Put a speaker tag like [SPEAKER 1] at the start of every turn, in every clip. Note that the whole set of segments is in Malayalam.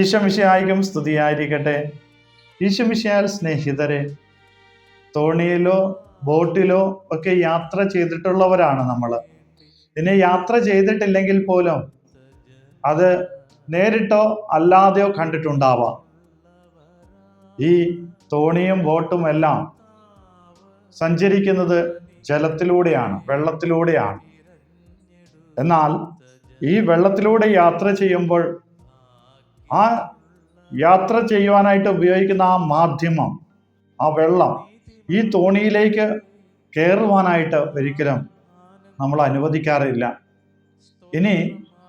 [SPEAKER 1] ഈശമിഷയായിരിക്കും സ്തുതിയായിരിക്കട്ടെ. ഈശമിഷയാൽ സ്നേഹിതരെ തോണിയിലോ ബോട്ടിലോ ഒക്കെ യാത്ര ചെയ്തിട്ടുള്ളവരാണ് നമ്മൾ ഇനി യാത്ര ചെയ്തിട്ടില്ലെങ്കിൽ പോലും അത് നേരിട്ടോ അല്ലാതെയോ കണ്ടിട്ടുണ്ടാവാം. ഈ തോണിയും ബോട്ടും എല്ലാം സഞ്ചരിക്കുന്നത് ജലത്തിലൂടെയാണ് വെള്ളത്തിലൂടെയാണ്. എന്നാൽ ഈ വെള്ളത്തിലൂടെ യാത്ര ചെയ്യുമ്പോൾ ആ യാത്ര ചെയ്യുവാനായിട്ട് ഉപയോഗിക്കുന്ന ആ മാധ്യമം ആ വെള്ളം ഈ തോണിയിലേക്ക് കയറുവാനായിട്ട് ഒരിക്കലും നമ്മൾ അനുവദിക്കാറില്ല. ഇനി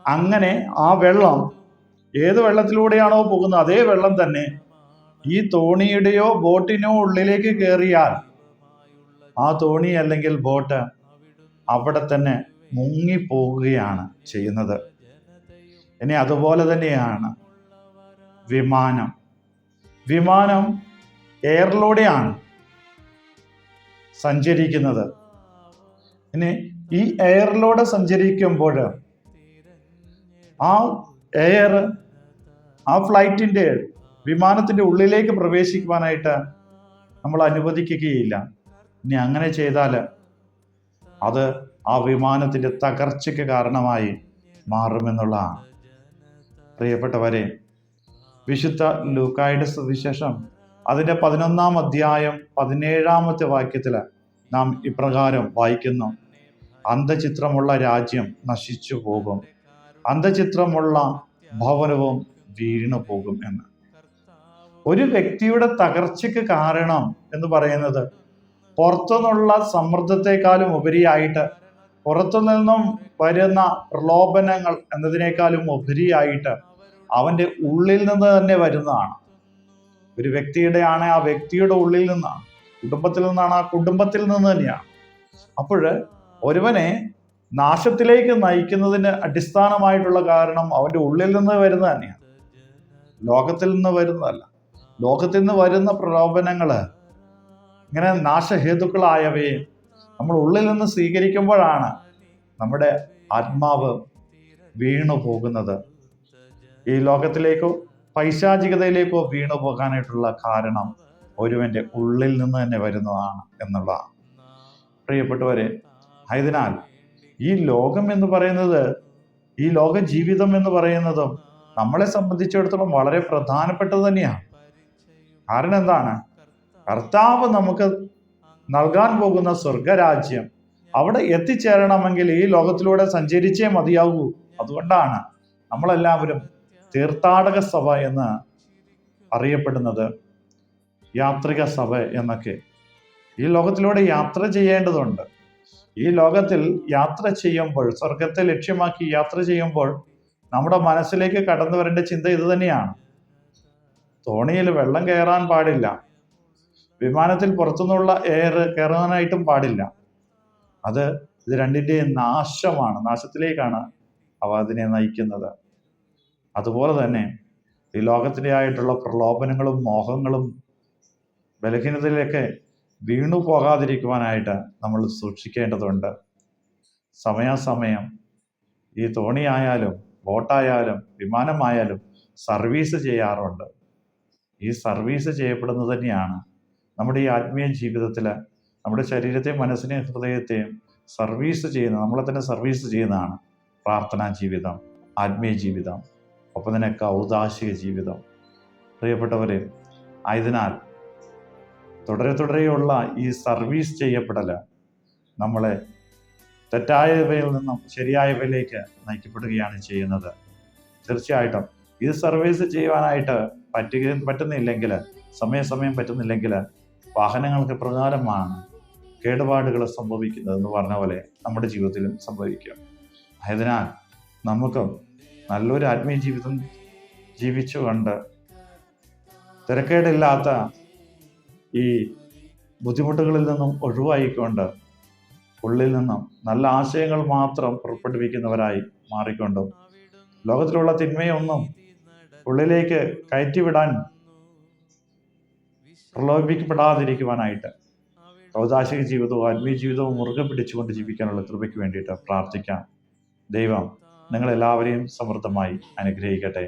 [SPEAKER 1] അങ്ങനെ ആ വെള്ളം ഏത് വെള്ളത്തിലൂടെയാണോ പോകുന്നത് അതേ വെള്ളം തന്നെ ഈ തോണിയുടെയോ ബോട്ടിനോ ഉള്ളിലേക്ക് കയറിയാൽ ആ തോണി അല്ലെങ്കിൽ ബോട്ട് അവിടെ തന്നെ മുങ്ങിപ്പോകുകയാണ് ചെയ്യുന്നത്. ഇനി അതുപോലെ തന്നെയാണ് വിമാനം. വിമാനം എയറിലൂടെയാണ് സഞ്ചരിക്കുന്നത്. ഇനി ഈ എയറിലൂടെ സഞ്ചരിക്കുമ്പോൾ ആ എയർ ആ ഫ്ലൈറ്റിന്റെ വിമാനത്തിന്റെ ഉള്ളിലേക്ക് പ്രവേശിക്കുവാനായിട്ട് നമ്മൾ അനുവദിക്കുകയില്ല. ഇനി അങ്ങനെ ചെയ്താൽ അത് ആ വിമാനത്തിന്റെ തകർച്ചയ്ക്ക് കാരണമായി മാറുമെന്നുള്ളതാണ്. പ്രിയപ്പെട്ടവരെ വിശുദ്ധ ലൂക്കായുടെ സുവിശേഷം. അതിന്റെ പതിനൊന്നാം അധ്യായം പതിനേഴാമത്തെ വാക്യത്തിൽ നാം ഇപ്രകാരം വായിക്കുന്നു. അന്ധചിത്രമുള്ള രാജ്യം നശിച്ചു പോകും. അന്ധചിത്രമുള്ള ഭവനവും വീണു പോകും എന്ന്. ഒരു വ്യക്തിയുടെ തകർച്ചയ്ക്ക് കാരണം എന്ന് പറയുന്നത് പുറത്തുനിന്നുള്ള സമ്മർദ്ദത്തെക്കാളും ഉപരിയായിട്ട് പുറത്തു നിന്നും വരുന്ന പ്രലോഭനങ്ങൾ എന്നതിനേക്കാളും ഉപരിയായിട്ട് അവന്റെ ഉള്ളിൽ നിന്ന് തന്നെ വരുന്നതാണ്. ഒരു വ്യക്തിയുടെ ആണ് ആ വ്യക്തിയുടെ ഉള്ളിൽ നിന്നാണ്. കുടുംബത്തിൽ നിന്നാണ് ആ കുടുംബത്തിൽ നിന്ന് തന്നെയാണ്. അപ്പോൾ ഒരുവനെ നാശത്തിലേക്ക് നയിക്കുന്നതിന് അടിസ്ഥാനമായിട്ടുള്ള കാരണം അവന്റെ ഉള്ളിൽ നിന്ന് വരുന്നത് തന്നെയാണ്. ലോകത്തിൽ നിന്ന് വരുന്നതല്ല. ലോകത്തിൽ നിന്ന് വരുന്ന പ്രലോഭനങ്ങൾ ഇങ്ങനെ നാശഹേതുക്കളായവയെ നമ്മൾ ഉള്ളിൽ നിന്ന് സ്വീകരിക്കുമ്പോഴാണ് നമ്മുടെ ആത്മാവ് വീണു പോകുന്നത് ഈ ലോകത്തിലേക്കോ പൈശാചികതയിലേക്കോ വീണു പോകാനായിട്ടുള്ള കാരണം ഒരുവന്റെ ഉള്ളിൽ നിന്ന് തന്നെ വരുന്നതാണ് എന്നുള്ള പ്രിയപ്പെട്ടവരെ ആയതിനാൽ ഈ ലോകം എന്ന് പറയുന്നത് ഈ ലോക ജീവിതം എന്ന് പറയുന്നതും നമ്മളെ സംബന്ധിച്ചിടത്തോളം വളരെ പ്രധാനപ്പെട്ടത് തന്നെയാണ്. കാരണം എന്താണ്? കർത്താവ് നമുക്ക് നൽകാൻ പോകുന്ന സ്വർഗരാജ്യം അവിടെ എത്തിച്ചേരണമെങ്കിൽ ഈ ലോകത്തിലൂടെ സഞ്ചരിച്ചേ മതിയാകൂ അതുകൊണ്ടാണ് നമ്മളെല്ലാവരും തീർത്ഥാടക സഭ എന്ന് അറിയപ്പെടുന്നത് യാത്രിക സഭ എന്നൊക്കെ. ഈ ലോകത്തിലൂടെ യാത്ര ചെയ്യേണ്ടതുണ്ട്. ഈ ലോകത്തിൽ യാത്ര ചെയ്യുമ്പോൾ സ്വർഗത്തെ ലക്ഷ്യമാക്കി യാത്ര ചെയ്യുമ്പോൾ നമ്മുടെ മനസ്സിലേക്ക് കടന്നു വരേണ്ട ചിന്ത ഇത് തന്നെയാണ്. തോണിയിൽ വെള്ളം കയറാൻ പാടില്ല. വിമാനത്തിൽ പുറത്തുനിന്നുള്ള എയർ കയറാനായിട്ടും പാടില്ല. അത് ഇത് രണ്ടിന്റെയും നാശമാണ്. നാശത്തിലേക്കാണ് അവ അതിനെ നയിക്കുന്നത്. അതുപോലെ തന്നെ ഈ ലോകത്തിന്റെ ആയിട്ടുള്ള പ്രലോഭനങ്ങളും മോഹങ്ങളും ബലഹീനതയിലൊക്കെ വീണു പോകാതിരിക്കുവാനായിട്ട് നമ്മൾ സൂക്ഷിക്കേണ്ടതുണ്ട്. സമയാസമയം ഈ തോണിയായാലും ബോട്ടായാലും വിമാനമായാലും സർവീസ് ചെയ്യാറുണ്ട്. ഈ സർവീസ് ചെയ്യപ്പെടുന്നത് തന്നെയാണ് നമ്മുടെ ഈ ആത്മീയ ജീവിതത്തിൽ നമ്മുടെ ശരീരത്തെയും മനസ്സിനെയും ഹൃദയത്തെയും സർവീസ് ചെയ്യുന്ന നമ്മളെ തന്നെ സർവീസ് ചെയ്യുന്നതാണ് പ്രാർത്ഥനാ ജീവിതം ആത്മീയ ജീവിതം. ഒപ്പം തന്നെ കൗതാശിക ജീവിതം. പ്രിയപ്പെട്ടവരെ ആയതിനാൽ തുടരെ തുടരെയുള്ള ഈ സർവീസ് ചെയ്യപ്പെടൽ നമ്മളെ തെറ്റായവയിൽ നിന്നും ശരിയായവയിലേക്ക് നയിക്കപ്പെടുകയാണ് ചെയ്യുന്നത്. തീർച്ചയായിട്ടും ഇത് സർവീസ് ചെയ്യുവാനായിട്ട് പറ്റുക പറ്റുന്നില്ലെങ്കിൽ സമയസമയം പറ്റുന്നില്ലെങ്കിൽ വാഹനങ്ങൾക്ക് പ്രകാരമാണ് കേടുപാടുകൾ സംഭവിക്കുന്നത് എന്ന് പറഞ്ഞ പോലെ നമ്മുടെ ജീവിതത്തിലും സംഭവിക്കും. ആയതിനാൽ നമുക്ക് നല്ലൊരു ആത്മീയ ജീവിതം ജീവിച്ചു കണ്ട് തിരക്കേടില്ലാത്ത ഈ ബുദ്ധിമുട്ടുകളിൽ നിന്നും ഒഴിവായിക്കൊണ്ട് ഉള്ളിൽ നിന്നും നല്ല ആശയങ്ങൾ മാത്രം പുറപ്പെടുവിക്കുന്നവരായി മാറിക്കൊണ്ടും ലോകത്തിലുള്ള തിന്മയൊന്നും ഉള്ളിലേക്ക് കയറ്റിവിടാൻ പ്രലോഭിക്കപ്പെടാതിരിക്കുവാനായിട്ട് ഔദാശിക ജീവിതവും ആത്മീയ ജീവിതവും മുറുകെ പിടിച്ചുകൊണ്ട് ജീവിക്കാനുള്ള കൃപയ്ക്ക് വേണ്ടിയിട്ട് പ്രാർത്ഥിക്കാം. ദൈവം നിങ്ങളെല്ലാവരെയും സമൃദ്ധമായി അനുഗ്രഹിക്കട്ടെ.